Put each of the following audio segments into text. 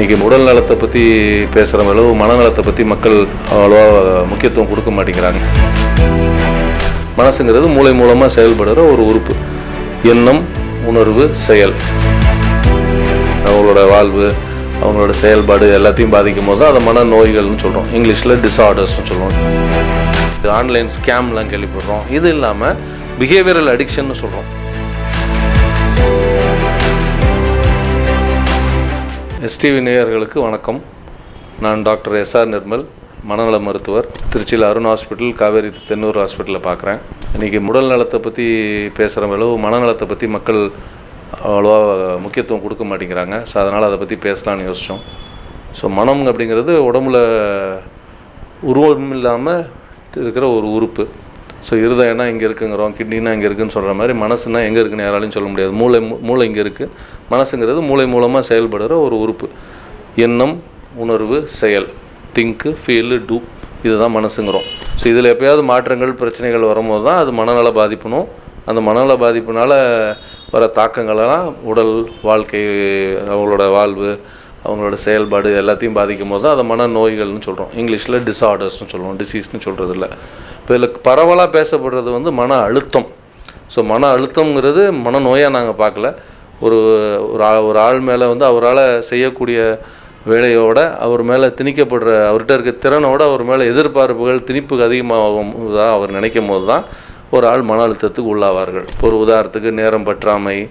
இன்றைக்கி உடல் நலத்தை பற்றி பேசுகிற அளவு மனநலத்தை பற்றி மக்கள் அவ்வளோவா முக்கியத்துவம் கொடுக்க மாட்டேங்கிறாங்க. மனசுங்கிறது மூளை மூலமாக செயல்படுற ஒரு உறுப்பு. எண்ணம் உணர்வு செயல். அவங்களோட வாழ்வு அவங்களோட செயல்பாடு எல்லாத்தையும் பாதிக்கும் போது அதை மன நோய்கள்னு சொல்கிறோம் இங்கிலீஷில் டிஸார்டர்ஸ்னு சொல்லுவோம் ஆன்லைன் ஸ்கேம்லாம் கேள்விப்படுறோம். இது இல்லாமல் பிஹேவியரல் அடிக்ஷன்னு சொல்கிறோம் எஸ்டிவி நேயர்களுக்கு வணக்கம். நான் டாக்டர் எஸ்ஆர் நிர்மல் மனநல மருத்துவர். திருச்சியில் அருண் ஹாஸ்பிட்டல் காவேரி தென்னூர் ஹாஸ்பிட்டலில் பார்க்குறேன் இன்றைக்கி உடல் நலத்தை பற்றி பேசுகிற அளவு மனநலத்தை பற்றி மக்கள் அவ்வளோவா முக்கியத்துவம் கொடுக்க மாட்டேங்கிறாங்க. ஸோ அதனால் அதை பற்றி பேசலாம்னு யோசித்தோம் ஸோ மனம் அப்படிங்கிறது உடம்புல உருவம் இல்லாமல் இருக்கிற ஒரு உறுப்பு. ஸோ இருதயம்னா இங்கே இருக்குங்கிறோம் கிட்னினா இங்கே இருக்குன்னு சொல்கிற மாதிரி மனசுனா எங்கே இருக்குன்னு யாராலையும் சொல்ல முடியாது. மூளை மூளை இங்கே இருக்குது மனசுங்கிறது மூளை மூலமாக செயல்படுற ஒரு உறுப்பு. எண்ணம் உணர்வு செயல். திங்க்கு ஃபீலு டூ இதுதான் மனசுங்கிறோம். ஸோ இதில் எப்பயாவது மாற்றங்கள் பிரச்சனைகள் வரும்போது தான் அது மனநல பாதிப்புனும் அந்த மனநல பாதிப்புனால வர தாக்கங்களெல்லாம் உடல் வாழ்க்கை அவங்களோட வாழ்வு அவங்களோட செயல்பாடு எல்லாத்தையும் பாதிக்கும் போது தான் அதை மன நோய்கள்னு சொல்கிறோம் இங்கிலீஷில் டிஸார்டர்ஸ்னு சொல்லுவோம். டிசீஸ்னு சொல்கிறது இல்லை இப்போ இதில் பரவலாக பேசப்படுறது வந்து மன அழுத்தம். ஸோ மன அழுத்தங்கிறது மனநோயாக நாங்கள் பார்க்கல. ஒரு ஒரு ஆ- ஒரு ஆள் மேலே வந்து அவரால் செய்யக்கூடிய வேலையோட அவர் மேலே திணிக்கப்படுற அவர்கிட்ட இருக்க திறனோட அவர் மேலே எதிர்பார்ப்புகள் திணிப்புக்கு அதிகமாகும் தான் அவர் நினைக்கும் போது தான் ஒரு ஆள் மன அழுத்தத்துக்கு உள்ளாவார்கள். ஒரு உதாரணத்துக்கு நேரம் பற்றாமை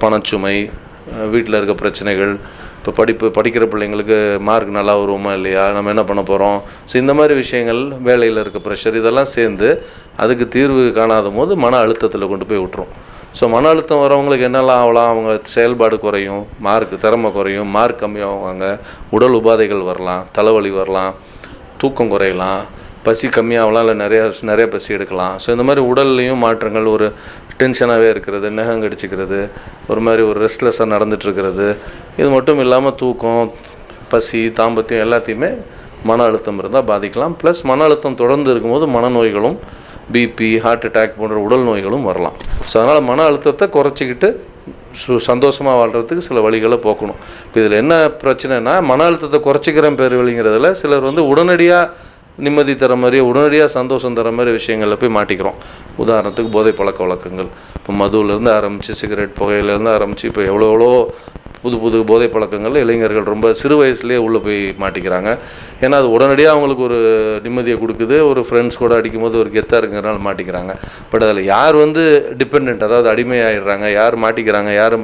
பணச்சுமை வீட்டில் இருக்க பிரச்சனைகள் இப்போ படிப்பு படிக்கிற பிள்ளைங்களுக்கு மார்க் நல்லா வருவோமா இல்லையா? நம்ம என்ன பண்ண போகிறோம் ஸோ இந்த மாதிரி விஷயங்கள் வேலையில் இருக்க ப்ரெஷர் இதெல்லாம் சேர்ந்து அதுக்கு தீர்வு காணாத போது மன அழுத்தத்தில் கொண்டு போய் விட்டுரும். ஸோ மன அழுத்தம் வரவங்களுக்கு என்னெல்லாம் ஆகலாம்? அவங்க செயல்பாடு குறையும் மார்க் திறமை குறையும் மார்க் கம்மியாகுவாங்க உடல் உபாதைகள் வரலாம் தலைவலி வரலாம் தூக்கம் குறையலாம் பசி கம்மியாகலாம் இல்லை நிறையா நிறைய பசி எடுக்கலாம். ஸோ இந்த மாதிரி உடல்லையும் மாற்றங்கள் ஒரு டென்ஷனாகவே இருக்கிறது நெகம் கடிச்சிக்கிறது ஒரு மாதிரி ஒரு ரெஸ்ட்லெஸ்ஸாக நடந்துகிட்ருக்கிறது இது மட்டும் இல்லாமல் தூக்கம் பசி தாம்பத்தியம் எல்லாத்தையுமே மன அழுத்தம் இருந்தால் பாதிக்கலாம். ப்ளஸ் மன அழுத்தம் தொடர்ந்து இருக்கும்போது மனநோய்களும் பிபி ஹார்ட் அட்டாக் போன்ற உடல் நோய்களும் வரலாம். ஸோ அதனால் மன அழுத்தத்தை குறைச்சிக்கிட்டு சு சந்தோஷமாக வாழ்கிறதுக்கு சில வழிகளை போக்கணும். இப்போ இதில் என்ன பிரச்சனைனா மன அழுத்தத்தை குறைச்சிக்கிறேன் பேர் வழிங்கிறதுல சிலர் வந்து உடனடியாக நிம்மதி தர மாதிரி உடனடியாக சந்தோஷம் தர மாதிரி விஷயங்களில் போய் மாட்டிக்கிறோம். உதாரணத்துக்கு போதை பழக்க வழக்கங்கள். இப்போ மதுவிலேருந்து ஆரம்பித்து சிகரெட் புகையிலேருந்து ஆரம்பித்து இப்போ எவ்வளோ எவ்வளோ புது புது போதை பழக்கங்கள் இளைஞர்கள் ரொம்ப சிறு வயசுலேயே உள்ளே போய் மாட்டிக்கிறாங்க. ஏன்னா அது உடனடியாக அவங்களுக்கு ஒரு நிம்மதியை கொடுக்குது. ஒரு ஃப்ரெண்ட்ஸ் கூட அடிக்கும்போது ஒரு கெத்தாக இருக்கிறனால மாட்டிக்கிறாங்க. பட் அதில் யார் வந்து டிபெண்ட் அதாவது அடிமையாகிடுறாங்க யார் மாட்டிக்கிறாங்க யார்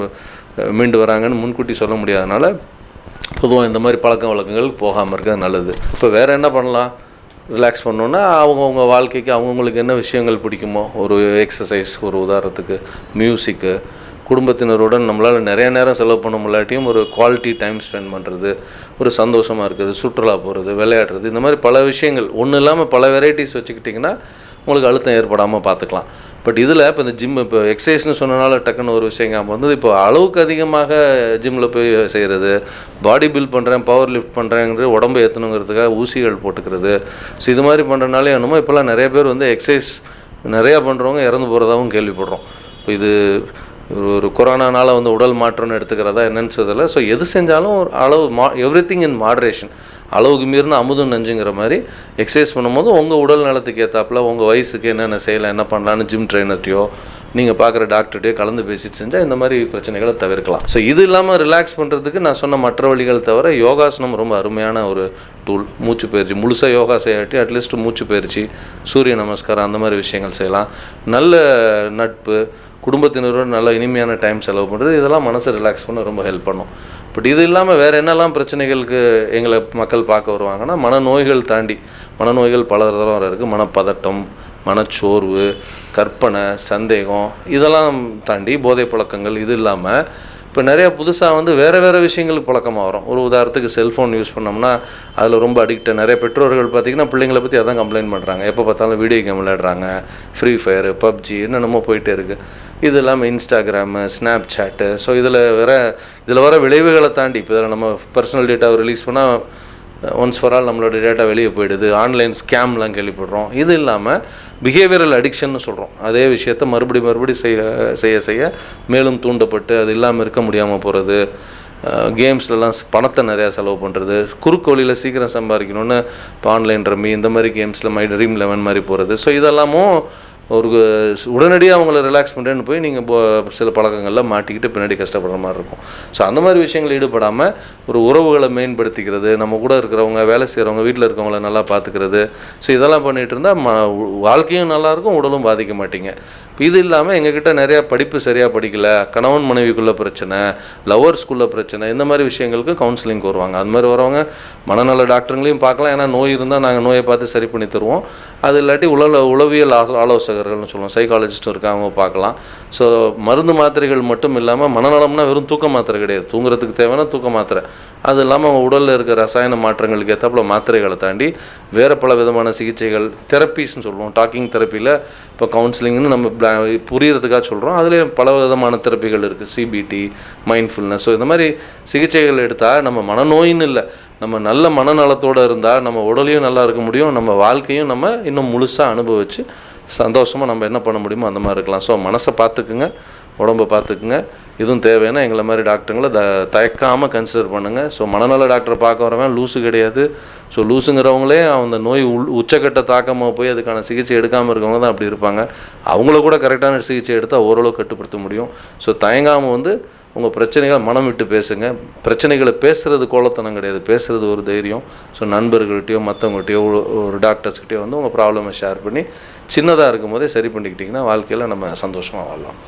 மீண்டு வராங்கன்னு முன்கூட்டி சொல்ல முடியாதனால பொதுவாக இந்த மாதிரி பழக்க வழக்கங்கள் போகாமல் இருக்கிறது நல்லது. இப்போ வேறு என்ன பண்ணலாம்? ரிலாக்ஸ் பண்ணோன்னா அவங்கவுங்க வாழ்க்கைக்கு அவங்கவுங்களுக்கு என்ன விஷயங்கள் பிடிக்குமோ ஒரு எக்ஸசைஸ் ஒரு உதாரணத்துக்கு மியூசிக்கு குடும்பத்தினருடன் நம்மளால் நிறைய நேரம் செலவு பண்ண முடியாட்டியும் ஒரு குவாலிட்டி டைம் ஸ்பெண்ட் பண்ணுறது ஒரு சந்தோஷமாக இருக்குது சுற்றுலா போகிறது விளையாடுறது இந்த மாதிரி பல விஷயங்கள். ஒன்றும் இல்லாமல் பல வெரைட்டிஸ் வச்சுக்கிட்டிங்கன்னா உங்களுக்கு அழுத்தம் ஏற்படாமல் பார்த்துக்கலாம். பட் இதில் இப்போ இந்த ஜிம் இப்போ எக்ஸசைஸ்னு சொன்னனால டக்குன்னு ஒரு விஷயம் ஞாபகம் வந்து இப்போ அளவுக்கு அதிகமாக ஜிம்மில் போய் செய்கிறது பாடி பில்ட் பண்ணுறேன் பவர் லிஃப்ட் பண்ணுறேங்கிற உடம்பு ஏற்றணுங்கிறதுக்காக ஊசிகள் போட்டுக்கிறது. ஸோ இது மாதிரி பண்ணுறனாலே என்னமோ இப்போல்லாம் நிறைய பேர் வந்து எக்ஸசைஸ் நிறையா பண்ணுறவங்க இறந்து போகிறதாகவும் கேள்விப்படுறோம். இப்போ இது ஒரு ஒரு கொரோனானால் வந்து உடல் மாற்றம்னு எடுத்துக்கிறதா என்னன்னு சொல்லலை. ஸோ எது செஞ்சாலும் ஒரு அளவு மா எவ்ரி திங் இன் மாட்ரேஷன் அளவுக்கு மீறின அமுதம் நஞ்சுங்கிற மாதிரி எக்ஸசைஸ் பண்ணும்போது உங்கள் உடல் நலத்துக்கு ஏற்றாப்புல உங்கள் வயசுக்கு என்னென்ன செய்யலாம் என்ன பண்ணலான்னு ஜிம் ட்ரைனர்ட்டையோ நீங்கள் பார்க்குற டாக்டர்கிட்டயோ கலந்து பேசிட்டு செஞ்சால் இந்த மாதிரி பிரச்சனைகளை தவிர்க்கலாம். ஸோ இது இல்லாமல் ரிலாக்ஸ் பண்ணுறதுக்கு நான் சொன்ன மற்ற வழிகள் தவிர யோகாசனம் ரொம்ப அருமையான ஒரு டூல் மூச்சு பயிற்சி முழுசாக யோகா செய்யாட்டி அட்லீஸ்ட் மூச்சு பயிற்சி சூரிய நமஸ்காரம் அந்த மாதிரி விஷயங்கள் செய்யலாம். நல்ல நட்பு குடும்பத்தினரோட நல்ல இனிமையான டைம் செலவு பண்ணுறது இதெல்லாம் மனசை ரிலாக்ஸ் பண்ண ரொம்ப ஹெல்ப் பண்ணும். பட் இது இல்லாமல் வேறு என்னெல்லாம் பிரச்சனைகளுக்கு எங்களை மக்கள் பார்க்க வருவாங்கன்னா மனநோய்கள் தாண்டி மனநோய்கள் பல தரம் இருக்குது மனப்பதட்டம் மனச்சோர்வு கற்பனை சந்தேகம் இதெல்லாம் தாண்டி போதை பழக்கங்கள் இது இல்லாமல் இப்போ நிறையா புதுசாக வந்து வேறு வேறு விஷயங்களுக்கு பழக்கமாக வரும். ஒரு உதாரணத்துக்கு செல்ஃபோன் யூஸ் பண்ணோம்னா அதில் ரொம்ப அடிக்ட் நிறைய பெற்றோர்கள் பார்த்திங்கன்னா பிள்ளைங்களை பற்றி அதான் கம்ப்ளைண்ட் பண்ணுறாங்க எப்போ பார்த்தாலும் வீடியோ கேம் விளையாடுறாங்க ஃப்ரீ ஃபயர் பப்ஜி என்னென்னமோ போயிட்டே இருக்குது இது இல்லாமல் இன்ஸ்டாகிராமு ஸ்னாப் சாட்டு ஸோ இதில் வர இதில் வர விளைவுகளை தாண்டி இப்போ இதில் நம்ம பர்சனல் டேட்டாவை ரிலீஸ் பண்ணால் ஒன்ஸ் ஃபார் ஆல் நம்மளோட டேட்டா வெளியே போயிடுது. ஆன்லைன் ஸ்கேம்லாம் கேள்விப்படுறோம். இது இல்லாமல் பிஹேவியரல் அடிக்ஷன்னு சொல்கிறோம் அதே விஷயத்த மறுபடி மறுபடி செய்ய செய்ய செய்ய மேலும் தூண்டப்பட்டு அது இல்லாமல் இருக்க முடியாமல் போகிறது கேம்ஸ்லலாம் பணத்தை நிறையா செலவு பண்ணுறது குறுக்கு வழியில் சீக்கிரம் சம்பாதிக்கணும்னு இப்போ ஆன்லைன் ரம்மி இந்த மாதிரி கேம்ஸில் மை ட்ரீம் லெவன் மாதிரி போகிறது ஸோ இதெல்லாமும் ஒரு உடனடியாக அவங்கள ரிலாக்ஸ் பண்ணுறேன்னு போய் நீங்கள் சில பழக்கங்களில் மாட்டிக்கிட்டு பின்னாடி கஷ்டப்படுற மாதிரி இருக்கும். ஸோ அந்த மாதிரி விஷயங்கள் ஈடுபடாமல் ஒரு உறவுகளை மேம்படுத்திக்கிறது நம்ம கூட இருக்கிறவங்க வேலை செய்கிறவங்க வீட்டில் இருக்கிறவங்கள நல்லா பார்த்துக்கிறது ஸோ இதெல்லாம் பண்ணிகிட்டு இருந்தால் ம வாழ்க்கையும் நல்லாயிருக்கும் உடலும் பாதிக்க மாட்டீங்க. இது இல்லாமல் எங்ககிட்ட நிறையா படிப்பு சரியாக படிக்கல கணவன் மனைவிக்குள்ள பிரச்சனை லவர்ஸ்குள்ள பிரச்சனை இந்த மாதிரி விஷயங்களுக்கு கவுன்சிலிங் வருவாங்க. அது மாதிரி வரவங்க மனநல டாக்டருங்களையும் பார்க்கலாம். ஏன்னா நோய் இருந்தால் நாங்கள் நோயை பார்த்து சரி பண்ணி தருவோம். அது இல்லாட்டி உள உளவியல் ஆலோ- ஆலோசகர்கள்னு சொல்லுவோம். சைக்காலஜிஸ்ட்டும் இருக்காங்க பார்க்கலாம். ஸோ மருந்து மாத்திரைகள் மட்டும் இல்லாமல் மனநலம்னா வெறும் தூக்க மாத்திரை கிடையாது. தூங்குறதுக்கு தேவையான தூக்க மாத்திரை. அது இல்லாமல் அவங்க உடலில் இருக்க ரசாயன மாற்றங்களுக்கு ஏற்றாப்புல மாத்திரைகளை தாண்டி வேறு பல விதமான சிகிச்சைகள் தெரப்பீஸ்னு சொல்லுவோம். டாக்கிங் தெரப்பியில் இப்போ கவுன்சிலிங்னு நம்ம புரியறதுக்காக சொல்கிறோம் அதுலேயே பல விதமான தெரப்பிகள் இருக்குது சிபிடி மைண்ட்ஃபுல்னஸ் ஸோ இந்த மாதிரி சிகிச்சைகள் எடுத்தால் நம்ம மனநோயின்னு இல்லை. நம்ம நல்ல மனநலத்தோடு இருந்தால் நம்ம உடலையும் நல்லா இருக்க முடியும். நம்ம வாழ்க்கையும் நம்ம இன்னும் முழுசாக அனுபவிச்சு சந்தோஷமாக நம்ம என்ன பண்ண முடியுமோ அந்த மாதிரி இருக்கலாம். ஸோ மனசை பார்த்துக்குங்க. உடம்பை பார்த்துக்குங்க. இதுவும் தேவைன்னா எங்களை மாதிரி டாக்டருங்களை த தயக்காமல் கன்சிடர் பண்ணுங்கள் ஸோ மனநல டாக்டரை பார்க்க வரவன் லூசு கிடையாது. ஸோ லூஸுங்கிறவங்களே அந்த நோய் உள் உச்சக்கட்ட தாக்கமாக போய் அதுக்கான சிகிச்சை எடுக்காமல் இருக்கவங்க தான் அப்படி இருப்பாங்க. அவங்கள கூட கரெக்டான சிகிச்சை எடுத்தால் ஓரளவு கட்டுப்படுத்த முடியும். ஸோ தயங்காமல் வந்து உங்கள் பிரச்சனைகளை மனம் விட்டு பேசுங்க. பிரச்சனைகளை பேசுகிறது கோலத்தனம் கிடையாது. பேசுகிறது ஒரு தைரியம். ஸோ நண்பர்கள்ட்டையோ மற்றவங்கள்ட்டையோ ஒரு டாக்டர்ஸ்கிட்டயோ வந்து உங்கள் ப்ராப்ளமை ஷேர் பண்ணி சின்னதாக இருக்கும் போதே சரி பண்ணிக்கிட்டிங்கன்னா வாழ்க்கையில் நம்ம சந்தோஷமாக வாழலாம்.